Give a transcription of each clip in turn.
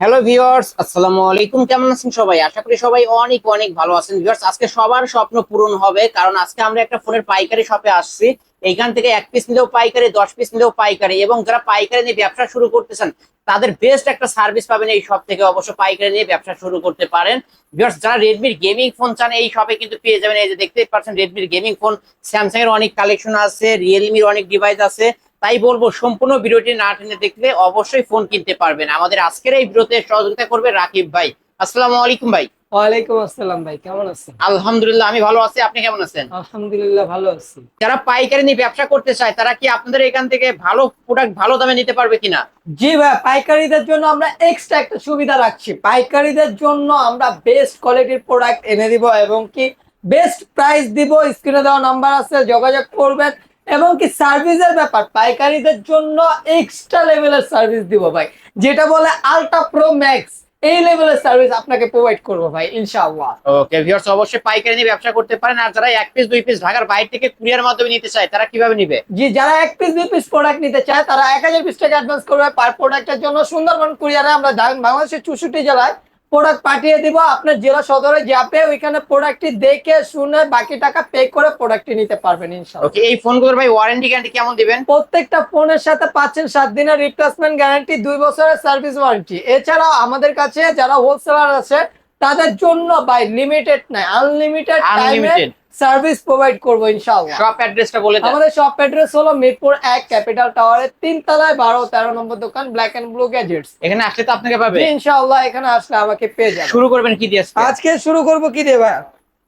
Hello viewers আসসালামু আলাইকুম কেমন আছেন সবাই? আশা করি সবাই অনেক অনেক ভালো আছেন ভিউয়ার্স আজকে সবার স্বপ্ন পূরণ হবে, কারণ আজকে আমরা একটা ফোনের পাইকারি শপে আসছি। এইখান থেকে এক পিস নিলেও পাইকারি, দশ পিস নিলেও পাইকারি, এবং যারা পাইকারি নিয়ে ব্যবসা শুরু করতেছেন, তাদের বেস্ট একটা সার্ভিস পাবেন এই শপ থেকে। অবশ্য পাইকারি নিয়ে ব্যবসা শুরু করতে পারেন। ভিউয়ার্স যারা রেডমির গেমিং ফোন চান, এই শপে কিন্তু পেয়ে যাবেন। এই যে দেখতেই পাচ্ছেন রেডমির গেমিং ফোন স্যামসাং এর অনেক কালেকশন আছে রিয়েলমির অনেক ডিভাইস আছে। তাই বলব সম্পূর্ণ ভিডিওটি না টেনে দেখলে অবশ্যই ফোন কিনতে পারবেন। আমাদের আজকের এই ভিডিওতে সহযোগিতা করবে রাকিব ভাই। আসসালামু আলাইকুম ভাই। ওয়ালাইকুম আসসালাম ভাই কেমন আছেন? আলহামদুলিল্লাহ আমি ভালো আছি। আপনি কেমন আছেন? আলহামদুলিল্লাহ ভালো আছি। যারা পাইকারি নিয়ে ব্যবসা করতে চায় তারা কি আপনাদের এখান থেকে ভালো প্রোডাক্ট ভালো দামে নিতে পারবে কিনা? জি ভাই পাইকারিদের জন্য আমরা এক্সট্রা একটা সুবিধা রাখছি। পাইকারিদের জন্য আমরা বেস্ট কোয়ালিটির প্রোডাক্ট এনে দিব এবং কি বেস্ট প্রাইস দিব। স্ক্রিনে দেওয়া নাম্বার আছে যোগাযোগ করবেন। এবং কি সার্ভিসের ব্যাপার পাইকারিদের জন্য এক্সট্রা লেভেলের সার্ভিস দিব ভাই। যেটা বলে আলট্রা প্রো ম্যাক্স এই লেভেলের সার্ভিস আপনাকে প্রোভাইড করব ভাই ইনশাআল্লাহ। ওকে ভিউয়ার্স অবশ্যই পাইকারি নিয়ে ব্যবসা করতে পারেন আর যারা এক পিস দুই পিস ঢাকার বাইরে থেকে কুরিয়ার মাধ্যমে নিতে চায় তারা কীভাবে নিবে? জি যারা এক পিস দুই পিস প্রোডাক্ট নিতে চায় তারা এক হাজার পিস টাকা অ্যাডভান্স করবে পার প্রোডাক্টের জন্য সুন্দরবন কুরিয়ারে আমরা বাংলাদেশের চৌষট্টি জেলায় প্রোডাক্ট পাঠিয়ে দিব আপনার জেলা সদরে যাবে ওইখানে প্রোডাক্টটি দেখে শুনে বাকি টাকা পে করে প্রোডাক্টটি নিতে পারবেন ইনশাআল্লাহ। ওকে এই ফোনগুলোর ভাই ওয়ারেন্টি গ্যারান্টি কেমন দিবেন? প্রত্যেকটা ফোনের সাথে পাচ্ছেন সাত দিনের রিপ্লেসমেন্ট গ্যারান্টি দুই বছরের সার্ভিস ওয়ারেন্টি এছাড়াও আমাদের কাছে যারা হোলসেলার আছে তাদের জন্য বাই লিমিটেড নাই আনলিমিটেড টাইমে সার্ভিস প্রোভাইড করব ইনশাআল্লাহ। শপ অ্যাড্রেসটা বলে আমাদের শপ অ্যাড্রেস হলো মিরপুর এক ক্যাপিটাল টাওয়ারের তিন তলায় বারো তেরো নম্বর দোকান ব্ল্যাক এন্ড ব্লু গ্যাজেটস এখানে আসলে তো আপনাকে পাবে। ইনশাআল্লাহ এখানে আসলে আমাকে পেয়ে যাবে শুরু করবেন কি দিয়ে আজকে? আজকে শুরু করব কি দিয়ে ভাই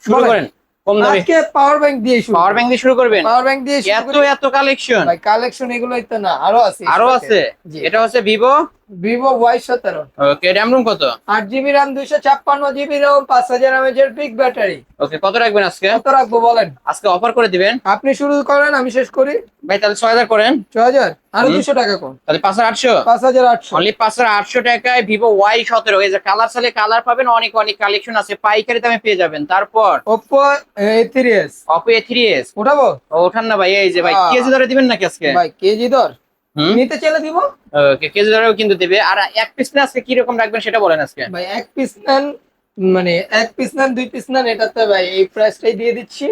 শুরু করেন। আজকে পাওয়ার ব্যাংক দিয়ে শুরু পাওয়ার ব্যাংক দিয়ে শুরু করবেন? পাওয়ার ব্যাংক দিয়ে শুরু এত এত কালেকশন ভাই কালেকশন এগুলোই তো না আরও আছে আরও আছে? এটা হচ্ছে ভিভো ভিভো ওয়াই সতেরো। ওকে র্যাম রুম কত? আট জিবি র্যাম দুইশো ছাপ্পান্ন জিবি র্যাম পাঁচ হাজার এমএচের বিগ ব্যাটারি ওকে কত রাখবেন আজকে? কত রাখব বলেন? আজকে অফার করে দিবেন? আপনি শুরু করেন আমি শেষ করি। ভাই তাহলে ছয় হাজার করেন। ছয় হাজার? আরও দুশো টাকা কম। তাহলে পাঁচ হাজার আটশো? পাঁচ হাজার আটশো। অনলি পাঁচ হাজার আটশো টাকায় ভিভো ওয়াই সতেরো। এই যে কালার সালে কালার পাবেন অনেক অনেক কালেকশন আছে। পাইকারি দামে পেয়ে যাবেন। তারপর? Oppo A three S Oppo A three S উঠাবো ওঠান না ভাই এই যে ভাই কেজি ধরে দিবেন নাকি আজকে? ভাই কেজি দর? হুম নিতে চলে দিব। কেজি ধরেও কিন্তু দেবে। আর এক পিস আজকে কি রকম রাখবেন সেটা বলেন আজকে। ভাই এক পিস নেন মানে এক পিস নেন দুই পিস নেন এটাতে ভাই এই প্রাইসটাই দিয়ে দিচ্ছি।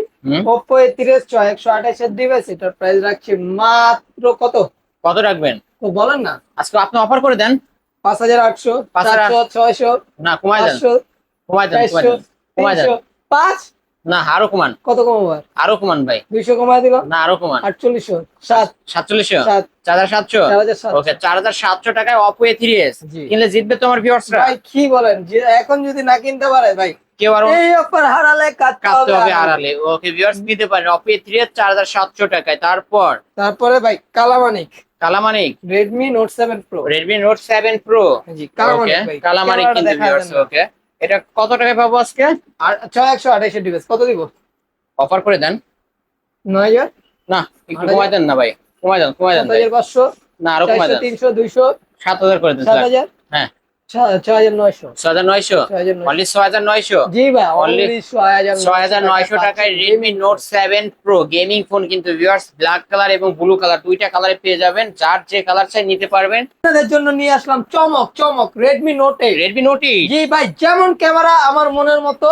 ওপো এ তিরিশ ছয় একশো আঠাশের ডিভাইস এটার প্রাইস রাখছি মাত্র কত? কত রাখবেন? তো বলেন না। আজকে আপনি অফার করে দেন। পাঁচ হাজার আটশো পাঁচ হাজার ছয়শো না কমায় দেন। কমায় দেন কমায় দেন। পাঁচ না আরও কমান। কত কমাবার আরও? কমান ভাই। দুইশো কমায় দিল? না আরও কমান। আটচল্লিশশো। সাত সাতচল্লিশশো? সাত। চার হাজার সাতশো? চার হাজার ওকে চার হাজার সাতশো টাকায় অপো থ্রি এস কিনলে জিতবে তোমার ভিউয়ার্সরা ভাই কি বলেন? এখন যদি না কিনতে পারে ভাই। কেউ আরও এই অফার হারালে কাটতে হবে আড়ালে ওকে ভিউয়ার্স নিতে পারেন অপো থ্রি এস চার হাজার সাতশো টাকায়। তারপর? তারপরে ভাই Kalamanik Kalamanik Redmi note seven pro Redmi note seven pro জি কালামানিক কালামানিক কিন্তু ভিউয়ার্স ওকে এটা কত টাকায় পাবো আজকে? আর ছয় একশো আঠাশের ডিভাইস। কত দিব? অফার করে দেন। নয় হাজার? না একটু কমাই কমায় দেন না ভাই। কমায় দেন কমায় দেন পাঁচশো না আরও কমায় দেন। তিনশো দুইশো সাত হাজার করে দেন সাত হাজার? হ্যাঁ। গেমিং ফোন কিন্তু ব্ল্যাক কালার এবং ব্লু কালার দুইটা কালারে পেয়ে যাবেন। যার যে কালার চাই নিতে পারবেন। আপনাদের জন্য নিয়ে আসলাম চমক চমক Redmi note eight Redmi note eight জি ভাই যেমন ক্যামেরা আমার মনের মতো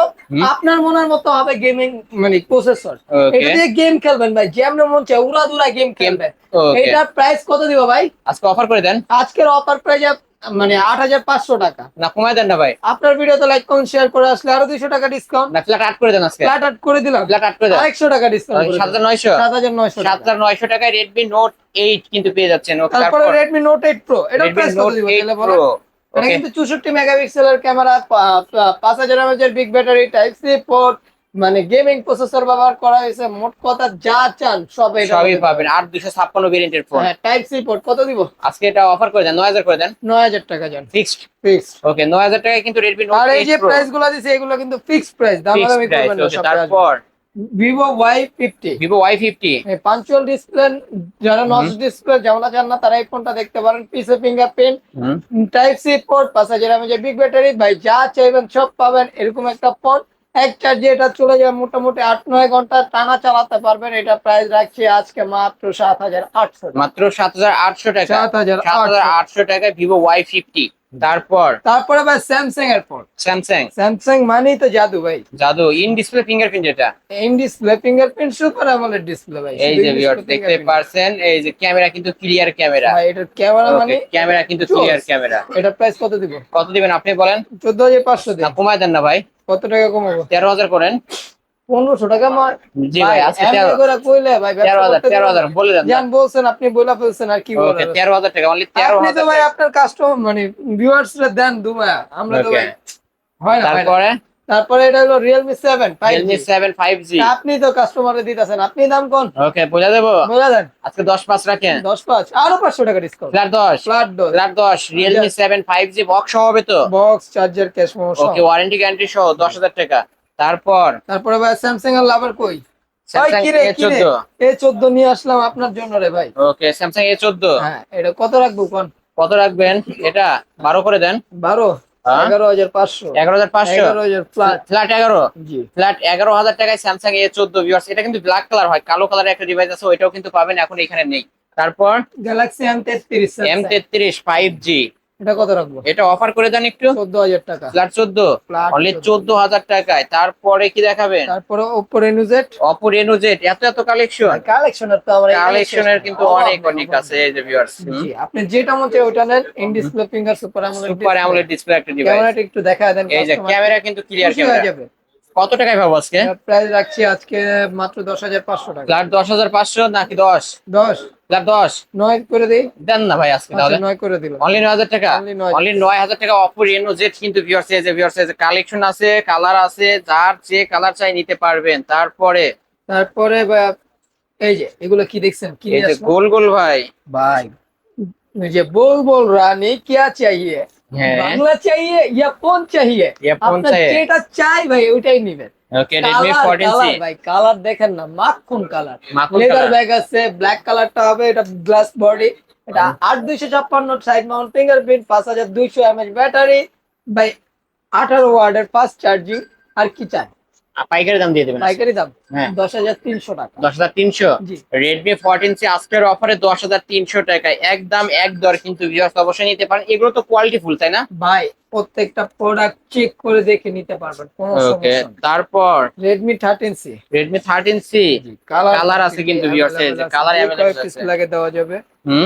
আপনার মনের মতো হবে গেমিং মানে প্রসেসর ওকে এটা দিয়ে গেম খেলবেন ভাই যেমন মন চায় উড়া দুরা গেম খেলবেন। এটার প্রাইস কত দিব ভাই? আজকে অফার করে দেন। আজকের অফার প্রাইস মানে আট হাজার পাঁচশো টাকা। না কমায় দেন না ভাই। আপনার ভিডিওতে লাইক করুন শেয়ার করে আসলে আরও দুইশো টাকা ডিসকাউন্ট না ফ্ল্যাট আট করে দেন আজকে। ফ্ল্যাট আট করে দিলাম। ফ্ল্যাট আট করে দেন। আরেকশো টাকা ডিসকাউন্ট সাত হাজার নয়শো। সাত হাজার নয়শো সাত হাজার নয়শো টাকায় রেডমি নোট এইট কিন্তু পেয়ে যাচ্ছেন। তারপরে Redmi note eight pro Redmi price কত দিব তাহলে প্রো এটা কিন্তু চৌষট্টি মেগাপিক্সেলের ক্যামেরা পাঁচ হাজার এমএচের big battery type C port মানে গেমিং প্রসেসর ব্যবহার করা হয়েছে মোট কথা যা চান সব সবই পাবেন। আট দুশো ছাপ্পান্ন ভেরিয়েন্টের ফোন হ্যাঁ টাইপ সি পোর্ট কত দিব? আজকে এটা অফার করে দেন নয় হাজার করে দেন। নয় হাজার টাকা যান। ফিক্সড ফিক্সড ওকে নয় হাজার টাকায় কিন্তু রেডমি আর এই যে প্রাইসগুলো দিছে এগুলো কিন্তু ফিক্সড প্রাইস দাম দামি করবেন না তারপর? Vivo Y fifty Vivo Y fifty punch hole display যারা নচ ডিসপ্লে যেমন চান না তারা এই ফোনটা দেখতে পারেন। পিসে ফিঙ্গারপ্রিন্ট টাইপ সি পোর্ট পাঁচ হাজার এমএচের বিগ ব্যাটারি ভাই যা চাইবেন সব পাবেন। এরকম একটা ফোন এক চার্জে এটা চলে যায় মোটামুটি আট নয় ঘণ্টা টানা চালাতে পারবেন। এটা প্রাইস রাখছি আজকে মাত্র সাত হাজার আটশো মাত্র সাত হাজার আটশো টাকা। সাত হাজার আটশো। টাকায় ভিভো ওয়াই ফিফটি তারপর? তারপরে ভাই স্যামসাং এর ফোন স্যামসাং স্যামসাং মানেই তো জাদু ভাই। জাদু। ইন ডিসপ্লে ফিঙ্গারপ্রিন্ট যেটা in display fingerprint super AMOLED display ভাই। এই যে ভিউয়ার্স দেখতে পারছেন এই যে ক্যামেরা কিন্তু ক্লিয়ার ক্যামেরা। ভাই এটার ক্যামেরা মানে ক্যামেরা কিন্তু ক্লিয়ার ক্যামেরা। এটা প্রাইস কত দিব? কত দিবেন আপনি বলেন? চোদ্দ হাজার পাঁচশো না কমায় দেন না ভাই। কত টাকা কমাবো? তেরো হাজার করেন। পনেরোশো টাকা জি ভাই আজকে করে কইলে ভাই তেরো হাজার তেরো হাজার বলে দেন বলছেন আপনি বলে ফেলছেন আর কি তেরো হাজার টাকা অনলি তেরো আপনি তো ভাই আপনার কাস্টমার মানে ভিউয়ার্স দেন দুমা আমরা তো ভাই হয় না তারপরে? তারপরে এটা হলো আপনি তো কাস্টমারে দিতেছেন আপনি দাম কোন ওকে বোঝা দেবো বোঝা দেন আজকে দশ পাঁচ রাখেন। দশ পাঁচ আরও পাঁচশো টাকা ডিসকাউন্ট ফ্ল্যাট দশ। ফ্ল্যাট ডোজ ফ্ল্যাট দশ Realme seven five G box হবে তো? Box charger cash okay warranty guarantee সহ দশ হাজার টাকা। তারপর? তারপরে ভাই স্যামসাং এর লাভার কই? ভাই স্যামসাং কি রে এ কি রে চোদ্দ এ চোদ্দ নিয়ে আসলাম আপনার জন্য রে ভাই। ওকে স্যামসাং হ্যাঁ এটা কত রাখব কোন? কত রাখবেন? এটা বারো করে দেন। এটা কিন্তু ব্ল্যাক কালার হয় কালো কালারের একটা ডিভাইস আছে ওইটাও কিন্তু পাবেন এখন এখানে নেই। তারপর? গ্যালাক্সি এম তেত্রিশ এম তেত্রিশ ফাইভ জি এটা কত রাখব? এটা অফার করে দেন একটু। চোদ্দ হাজার টাকা। ফ্ল্যাট চোদ্দ। অনলি চোদ্দ। হাজার টাকায়। তারপরে কি দেখাবেন? তারপরে Oppo Reno Z Oppo Reno Z এত এত কালেকশন কালেকশনের তো আমার কালেকশনের কিন্তু অনেক অনেক আছে এই যে ভিউয়ার্স আপনি যেটা মতে ওটা নেন। In display finger super AMOLED super AMOLED display একটা ডিভাইস ক্যামেরাটা একটু দেখা দেন এই যে ক্যামেরা কিন্তু ক্লিয়ার ক্যামেরা যাবে। কত টাকায় পাবো আজকে? প্রাইস রাখছি আজকে মাত্র দশ হাজার পাঁচশো টাকা। ফ্ল্যাট দশ হাজার পাঁচশো নাকি দশ? দশ। ফ্ল্যাট দশ? নয় করে দিই। দেন না ভাই আজকে তাহলে। আচ্ছা, নয় করে দিল অনলি নয় হাজার টাকা? অনলি নয়। হাজার টাকা অপর এনো জেড কিন্তু ভিওর সাইজে ভিওর সাইজে কালেকশন আছে কালার আছে যার যে কালার চাই নিতে পারবেন। তারপরে? তারপরে এই যে এগুলো কি দেখছেন? কি গোল গোল ভাই। ভাই যে বল বল রানী কিয়া চাইয়ে বাংলা চাইয়ে ইয়া ফোন চাইয়ে আপনার যেটা চাই ভাই ওইটাই নিবেন। Okay Redmi colour 14 C colour ভাই কালার দেখেন না মাখন কালার মাখন লেদার colour। ব্যাগ আছে ব্ল্যাক কালারটা হবে এটা গ্লাস বডি এটা আট দুইশো ছাপ্পান্ন সাইড মাউন্ট ফিঙ্গারপ্রিন্ট পাঁচ হাজার দুইশো এমএচ ব্যাটারি ভাই ফাস্ট চার্জিং আর কি চাই? পাইকারি দাম দিয়ে দেবেন পাইকারি দাম হ্যাঁ। দশ হাজার তিনশো টাকা। দশ হাজার তিনশো? রেডমি ফোরটিন সি আজকের অফারে দশ হাজার তিনশো টাকায়। একদম এক দর কিন্তু অবশ্যই নিতে পারেন। এগুলো তো কোয়ালিটি ফুল তাই না? ভাই প্রত্যেকটা প্রোডাক্ট চেক করে দেখে নিতে পারবেন কোনো ওকে তারপর C Redmi thirteen C Colour আছে কিন্তু viewers এই যে, colour available আছে। লাগে দেওয়া যাবে।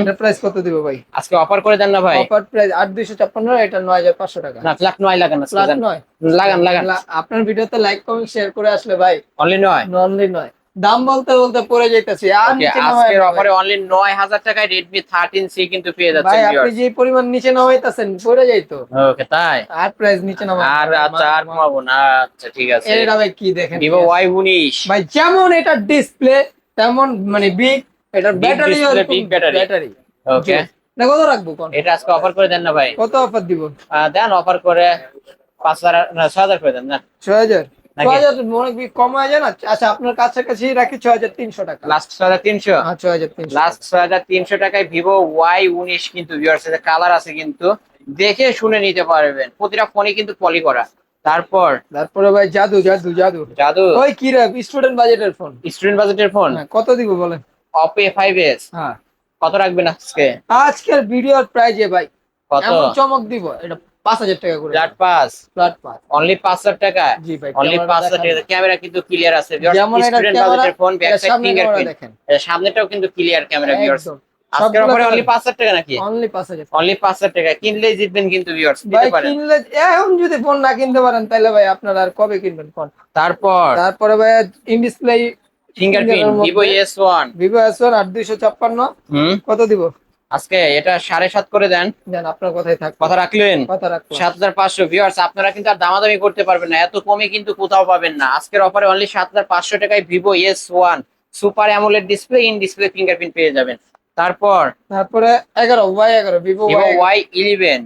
এটা প্রাইস কত দিব ভাই? আজকে অফার করে দেন না ভাই। অফার প্রাইস আট দুইশো ছাপ্পান্ন এটা নয় হাজার পাঁচশো টাকা। না ফ্ল্যাট নয় লাগান নয়। লাগান লাগান। আপনার ভিডিওতে লাইক কমেন্ট শেয়ার করে আসলে ভাই। অনলি নয়? অনলি নয়। দাম বলতে বলতে পড়ে যাইতেছি। আজকের অফারে অনলি 9000 টাকায় Redmi 13C কিন্তু পেয়ে যাচ্ছেন ভাই আপনি যে পরিমাণ নিচে নামাইতাছেন পড়ে যাইতো। ওকে তাই? আর প্রাইস নিচে নামাবো আর আচ্ছা আর কমাবো না। আচ্ছা ঠিক আছে। এটা ভাই কি দেখেন? Vivo Y19 ভাই যেমন এটা ডিসপ্লে তেমন মানে বিগ এটা battery big battery battery okay না কত রাখব কোন? এটা আজকে অফার করে দেন না ভাই। কত অফার দিব? দেন অফার করে 5000 না 6000 করে দেন না। 6000 কম হয়ে যায় না? আচ্ছা আপনার কাছাকাছি রাখি ছয় হাজার তিনশো টাকা। লাস্ট ছয় হাজার তিনশো? হ্যাঁ ছয় হাজার তিনশো লাস্ট ছয় হাজার তিনশো টাকায় ভিভো ওয়াই উনিশ কিন্তু কালার আছে কিন্তু। দেখে শুনে নিতে পারবেন। প্রতিটা ফোনই কিন্তু পলি করা। তারপর? তারপরে ভাই জাদু জাদু জাদু। জাদু? ওই কি রে স্টুডেন্ট বাজেটের ফোন স্টুডেন্ট বাজেটের ফোন কত দিব বলেন? অপে ফাইভ এস হ্যাঁ। কত রাখবেন আজকে? আজকের ভিডিওর প্রাইজে ভাই কত? চমক দিব এটা পাঁচ হাজার টাকা করে ফ্ল্যাট পাস ফ্ল্যাট পাঁচ। অনলি পাঁচ হাজার টাকা? জি ভাই অনলি পাঁচ হাজার টাকা। ক্যামেরা কিন্তু ক্লিয়ার আছে যেমন স্টুডেন্ট বাজেটের ফোন ব্যাক সাইড ফিঙ্গারপ্রিন্ট সামনেটাও কিন্তু ক্লিয়ার ক্যামেরা ভিউয়ার্স আজকের অফারে অনলি টাকা নাকি? অনলি টাকা। কিনলেই জিতবেন কিন্তু ভিউয়ার্স ভাই দিতে পারেন। কিনলে এখন যদি ফোন না কিনতে পারেন তাহলে ভাই আপনারা আর কবে কিনবেন ফোন তারপর? তারপরে ভাই in display fingerprint Vivo S one Vivo S one দুইশো ছাপ্পান্ন। কত দিব? আজকে এটা সাড়ে সাত করে দেন। আপনার কথাই থাক কথা রাখলেন? কথা সাত হাজার পাঁচশো ভিউয়ার্স আপনারা কিন্তু আর দামাদামি করতে পারবেন না এত কমে কিন্তু কোথাও পাবেন না। আজকের অফারে অনলি সাত হাজার পাঁচশো টাকায় Vivo S one super AMOLED display in display fingerprint পেয়ে যাবেন। তারপর? তারপরে এগারো ওয়াই এগারো ভিভো ওয়াই ইলেভেন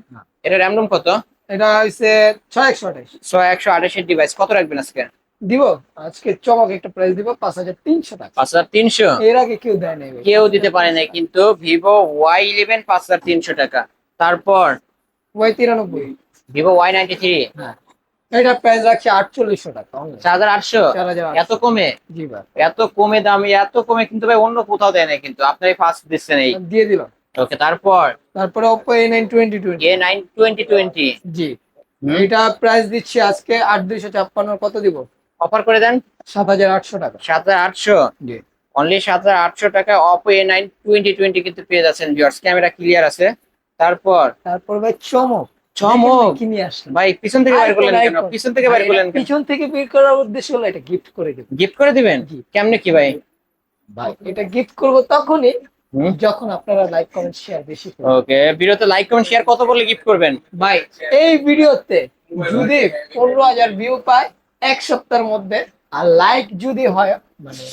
এটা র্যাম রোম কত? এটা হইছে ছয় একশো আঠাশ। ছয় একশো আঠাশের ডিভাইস কত রাখবেন আজকে? দিব? আজকে চমক একটা প্রাইস দিব পাঁচ হাজার তিনশো টাকা। পাঁচ হাজার তিনশো? এর আগে কেউ দেয় নাই কেউ দিতে পারে না কিন্তু ভিভো ওয়াই ইলেভেন পাঁচ হাজার তিনশো টাকা। তারপর? ওয়াই তিরানব্বই। Vivo Y ninety three. হ্যাঁ। এটা প্রাইস রাখছি আটচল্লিশশো টাকা। চার হাজার আটশো। এত কমে? জি ভাই। এত কমে দামে এত কমে কিন্তু ভাই অন্য কোথাও দেয় না কিন্তু। আপনার ফার্স্ট দিচ্ছেন এই। দিয়ে দিলাম। ওকে তারপর? তারপরে Oppo A nine twenty twenty A nine twenty twenty জি। এটা প্রাইস দিচ্ছি আজকে আট দুইশো ছাপ্পান্ন। কত দিব? অফার করে দেন? সাত হাজার আটশো টাকা। সাত হাজার আটশো? জি। অনলি সাত হাজার আটশো টাকা। Oppo A nine twenty twenty কিন্তু পেয়ে যাচ্ছেন ভিউয়ার্স ক্যামেরা ক্লিয়ার আছে। তারপর? তারপর ভাই চমক। চমক? দেখেন ভাই কি নিয়ে আসলাম। ভাই পিছন থেকে বের করলেন কেন? পিছন থেকে বের করলেন পিছন থেকে বের করার উদ্দেশ্য হলো এটা গিফট করে দেবো গিফট করে দিবেন? কেমনে কি ভাই? ভাই এটা গিফট করব তখনই যখন আপনারা লাইক কমেন্ট শেয়ার বেশি করবেন। ওকে ভিডিওতে লাইক কমেন্ট শেয়ার কত বলে গিফট করবেন? ভাই এই ভিডিওতে যদি পনেরো হাজার ভিউ পায় এক সপ্তাহের মধ্যে। আর লাইক যদি হয় মানে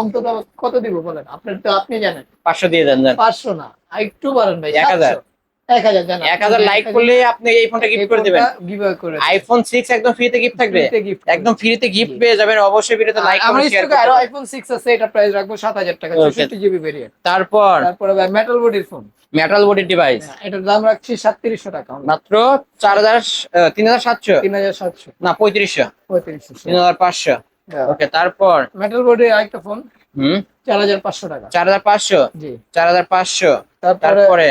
অন্তত কত দিব বলেন? আপনার তো আপনি জানেন। পাঁচশো দিয়ে দেন পাঁচশো না আর একটু বাড়ান ভাই এক হাজার। 700 এক হাজার জানেন লাইক করলে আপনি এই ফোনটা গিফট করে দিবেন। গিভঅ্যাওয়ে করে আইফোন সিক্স একদম ফ্রিতে গিফট থাকবে। একদম ফ্রিতে গিফট পেয়ে যাবেন। অবশ্যই ভিডিওতে লাইক আমার স্টকে আরও আইফোন 6 আছে এটা প্রাইস রাখব 7000 টাকা। 64 জিবি ভেরিয়েন্ট তারপর? তারপরে মেটাল বডির ফোন মেটাল বডি ডিভাইস এটার দাম রাখছি 3700 টাকা। মাত্র চার হাজার তিন হাজার সাতশো? 3700 না পঁয়ত্রিশশো। 3500 তিন হাজার পাঁচশো। ওকে তারপর? মেটাল বডির আরেকটা ফোন হুম। 4500 টাকা। চার হাজার পাঁচশো? জি। চার হাজার পাঁচশো। তারপরে তারপরে?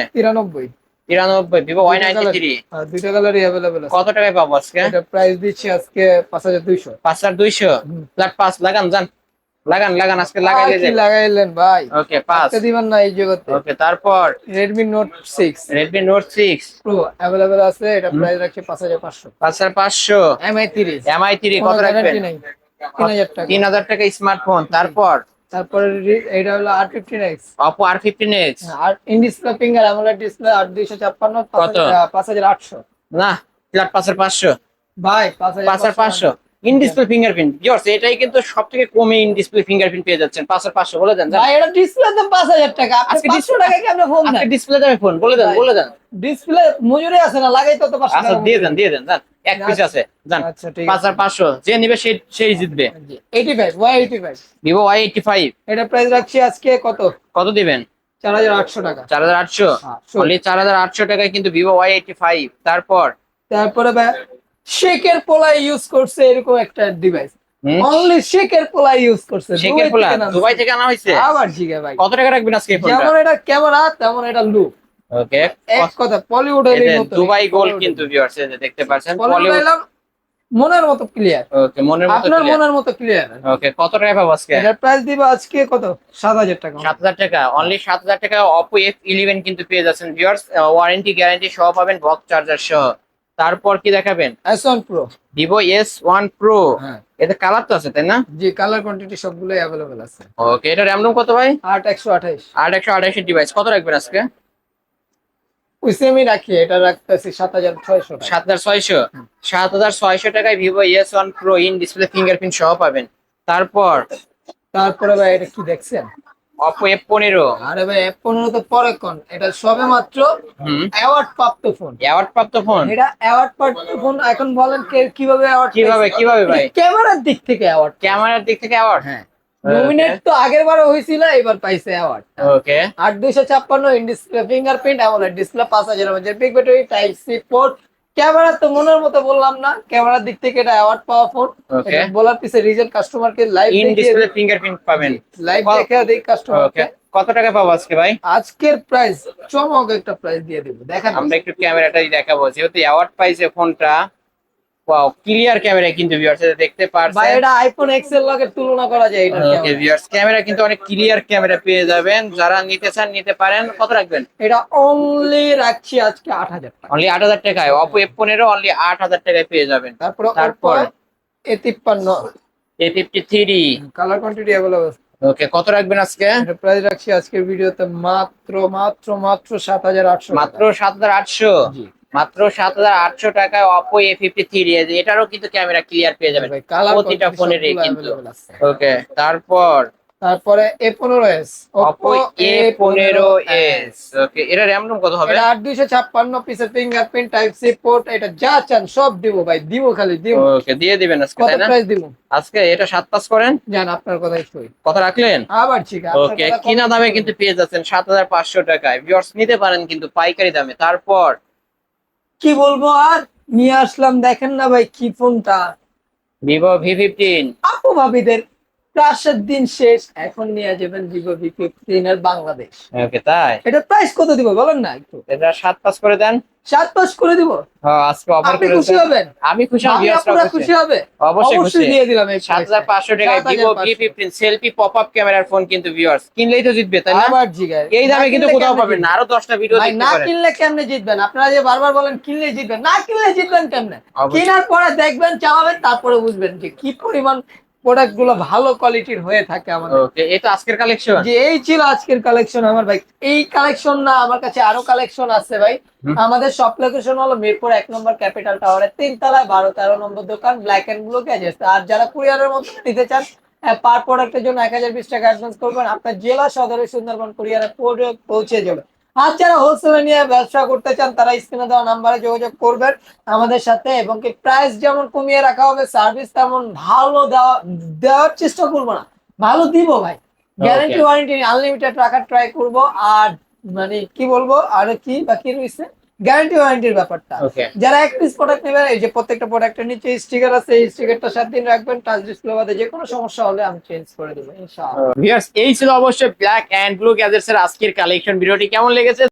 93 তিরানব্বই ভিভো ওয়াই নাইনটি থ্রি আর দুইটা কালারই अवेलेबल আছে কত টাকায় পাবো আজকে এটা প্রাইস দিচ্ছি আজকে 5200 পাঁচ হাজার দুইশো হুম। ফ্ল্যাট পাঁচ লাগান যান লাগান লাগান আজকে লাগাই আর কি দিয়ে লাগাইলেন ভাই ওকে পাঁচ আজকে দিবেন না এই জগতে ওকে তারপর Redmi Note 6 Redmi Note six Pro available আছে এটা প্রাইস রাখছি 5500 পাঁচ হাজার পাঁচশো MI 30 এমআই থ্রি কোনো কত রাখবেন গ্যারান্টি নাই 3000 টাকা তিন হাজার টাকা স্মার্টফোন তারপর তারপরে এটা হলো R fifteen X Oppo R fifteen X R in display finger AMOLED display আট দুইশো ছাপ্পান্ন? পাঁচ হাজার আটশো। না ফ্ল্যাট পাঁচ হাজার পাঁচশো। ভাই পাঁচ হাজার পাঁচ হাজার পাঁচশো। ইন ডিসপ্লে ফিঙ্গারপ্রিন্ট ভিউয়ার্স এটাই কিন্তু সব থেকে কমে ইন ডিসপ্লে ফিঙ্গারপ্রিন্ট পেয়ে যাচ্ছেন। পাঁচ হাজার পাঁচশো বলে দেন ভাই এটা ডিসপ্লে দাম পাঁচ হাজার টাকা। আপনি আজকে পাঁচশো টাকা কি আপনার ফোন আজকে ডিসপ্লে দামে ফোন বলে দেন বলে দেন। ডিসপ্লে মজুরি আছে না লাগাই তো তো পাঁচশো আচ্ছা দিয়ে দেন দিয়ে দেন এক পিস আছে আচ্ছা পাঁচ হাজার পাঁচশো যে নিবে সেই সেই জিতবে। Eighty five Y eighty five Vivo Y eighty five এটা প্রাইস রাখছি আজকে কত? কত দিবেন? চার হাজার আটশো টাকা। চার হাজার আটশো। হ্যাঁ, চার হাজার আটশো টাকায় কিন্তু ভিভো ওয়াই ফাইভ তারপর? তারপরে শেকের পোলাই ইউজ করছে এরকম একটা ডিভাইস? অনলি শেকের পোলাই ইউজ করছে। দুবাই পোলা দুবাই থেকে আনা হয়েছে? আবার ভাই। কত টাকা রাখবেন আজকে যেমন এটা ক্যামেরা তেমন এটা লুক ওকে এক কথা পলিউডের দুবাই গোল্ড কিন্তু ভিউয়ার্স দেখতে পাচ্ছেন পলিউড মনের মতো ক্লিয়ার ওকে মনের মতো আপনার মনের মতো ক্লিয়ার ওকে কত টাকা পাবো আজকে? এটার প্রাইস দিব আজকে কত? সাত হাজার টাকা। সাত হাজার টাকা। অনলি সাত হাজার টাকা অপো এফ ইলেভেন কিন্তু পেয়ে যাচ্ছেন ভিউয়ার্স ওয়ারেন্টি গ্যারান্টি সহ পাবেন বক্স চার্জার সহ। তারপর কি দেখাবেন? Pro Vivo S one Pro এতে কালার তো আছে তাই না? জি কালার কোয়ান্টিটি সবগুলোই অ্যাভেলেবেল আছে। ওকে এটা র্যাম রোম কত ভাই? আট একশো আঠাইশ আট একশো আঠাশের ডিভাইস কত রাখবেন আজকে? ওই সেমই রাখি এটা রাখতেছি সাত হাজার ছয়শো সাত হাজার ছয়শো? সাত হাজার ছয়শো টাকায় Vivo S one Pro in display fingerprint সহ পাবেন। তারপর? তারপরে ভাই এটা কি দেখছেন? অপো এফ পনেরো। আরে ভাই এফ পনেরো তো পরে কোন? এটা সবে মাত্র অ্যাওয়ার্ড প্রাপ্ত ফোন অ্যাওয়ার্ড প্রাপ্ত ফোন এটা অ্যাওয়ার্ড প্রাপ্ত ফোন এখন বলেন কীভাবে অ্যাওয়ার্ড কীভাবে কীভাবে ভাই? ক্যামেরার দিক থেকে অ্যাওয়ার্ড ক্যামেরার দিক থেকে অ্যাওয়ার্ড হ্যাঁ। নমিনেট তো আগের বারও হয়েছিল এবার পাইছে অ্যাওয়ার্ড ওকে। আট দুইশো ছাপ্পান্ন in display fingerprint AMOLED display পাঁচ হাজার এমএচের peak battery Type C port camera তো মনের মতো বললাম না ক্যামেরার দিক থেকে এটা অ্যাওয়ার্ড পাওয়া ফোন বলার পিছে রিজন কাস্টমারকে লাইভ ইন ডিসপ্লে ফিঙ্গারপ্রিন্ট পাবেন। লাইভ দেখে দিই কাস্টমারকে কত টাকা পাবো আজকে ভাই? আজকের প্রাইস চমক একটা প্রাইস দিয়ে দেবো। দেখেন। আমরা একটু ক্যামেরাটাই দেখাবো। যেহেতু অ্যাওয়ার্ড পাইছে ফোনটা ওয়াও ক্লিয়ার ক্যামেরা কিন্তু ভিউয়ার্স দেখতে ভাই এটা আইফোন এক্সেল লগের তুলনা করা যায় এটা ওকে ভিউয়ার্স ক্যামেরা কিন্তু অনেক ক্লিয়ার ক্যামেরা পেয়ে যাবেন। যারা নিতে চান নিতে পারেন। কত রাখবেন? এটা অনলি রাখছি আজকে আট হাজার টাকা। অনলি আট হাজার টাকায়? অপো এফ পনেরো অনলি আট হাজার টাকায় পেয়ে যাবেন। তারপর? তারপর? এ তিপ্পান্ন। A fifty three colour quantity available okay কত রাখবেন আজকে? এটা প্রাইস রাখছি আজকের ভিডিওতে মাত্র মাত্র মাত্র সাত হাজার আটশো মাত্র সাত হাজার আটশো। জি। মাত্র সাত হাজার আটশো টাকায় অপো এ ফিফটি থ্রি এটারও কিন্তু ক্যামেরা ক্লিয়ার পেয়ে যাবেন। ভাই কালার প্রতিটা ফোনেরই কিন্তু। ওকে তারপর? তারপরে এ পনেরো এস অপো এ পনেরো এস ওকে এটা র্যাম রোম কত হবে? এটা আট দুইশো ছাপ্পান্ন পিসের ফিঙ্গারপ্রিন্ট টাইপ সি পোর্ট এটা যা চান সব দিব ভাই দিব খালি দিব। ওকে দিয়ে দিবেন আজকে কত প্রাইস দিব? আজকে এটা সাত পাঁচ করেন। জান আপনার কথাই সই কত রাখলেন? আবার ঠিক আছে ওকে কিনা দামে কিন্তু পেয়ে যাচ্ছেন সাত হাজার পাঁচশো টাকায়। ভিউয়ার্স নিতে পারেন কিন্তু পাইকারি দামে। তারপর? কি বলব আর? নিয়ে আসলাম দেখেন না ভাই কি ফোনটা। ভিভো ভি ফিফটিন আপু ভাবিদের ক্রাশের দিন শেষ এখন নিয়ে যাবেন ভিভো ভি ফিফটিন এর বাংলাদেশ। ওকে তাই? এটা প্রাইস কত দিব বলেন না একটু। এটা সাত পাস করে দেন। সাত পাঁচ করে দিব। হ্যাঁ, আজকে অফার করে খুশি হবেন? আমি খুশি আমি আপনারা খুশি। হবে? অবশ্যই খুশি। দিয়ে দিলাম এই সাত হাজার price-এ। পাঁচশো টাকায় Vivo 7,500 V fifteen selfie pop up ক্যামেরার ফোন কিন্তু ভিউয়ার্স কিনলেই তো জিতবে তাই না? আবার জিগায়। এই দামে কিন্তু কোথাও পাবেন না। আরও দশটা ভিডিও ভাই দেখতে না কিনলে কেমনে জিতবেন? আপনারা যে বারবার বলেন কিনলে জিতবেন না কিনলে জিতবেন কেমনে। কেনার পরে দেখবেন চালাবেন তারপরে বুঝবেন যে কি পরিমাণ প্রোডাক্টগুলো ভালো কোয়ালিটির হয়ে থাকে আমাদের। এই তো আজকের কালেকশন যে এই ছিল আজকের কালেকশন আমার ভাই। এই কালেকশন না আমার কাছে আরও কালেকশন আছে ভাই। আমাদের সব লোকেশন হলো মিরপুর এক নম্বর ক্যাপিটাল টাওয়ারের তিন তলায় বারো তেরো নম্বর দোকান ব্ল্যাক এন্ড ব্লু গ্যাজেস আর যারা কুরিয়ারের মধ্যে নিতে চান পার প্রোডাক্টের জন্য এক হাজার বিশ টাকা অ্যাডভান্স করবেন। আপনার জেলা সদরে সুন্দরবন কুরিয়ারে প্রোডাক্ট পৌঁছে যাবে। আর যারা হোলসেলে নিয়ে ব্যবসা করতে চান তারা স্ক্রিনে দেওয়া নাম্বারে যোগাযোগ করবেন আমাদের সাথে এবং কি প্রাইস যেমন কমিয়ে রাখা হবে সার্ভিস তেমন ভালো দেওয়া দেওয়ার চেষ্টা করব না। ভালো দিব ভাই। গ্যারান্টি ওয়ারেন্টি আনলিমিটেড রাখার ট্রাই করব। আর মানে কি বলব? আর কি বাকি রয়েছে? গ্যারান্টি ওয়ারেন্টির ব্যাপারটা। যারা এক পিস প্রোডাক্ট নেবেন এই যে প্রত্যেকটা প্রোডাক্টের নিচে স্টিকার আছে এই স্টিকারটা সাত দিন রাখবেন টাচ ডিসপ্লে বাদে যে কোনো সমস্যা হলে আমি চেঞ্জ করে দেবো ইনশাআল্লাহ। ভিউয়ার্স এই ছিল অবশ্যই ব্ল্যাক এন্ড ব্লু গ্যাজেটস এর আজকের কালেকশন ভিডিওটি কেমন লেগেছে?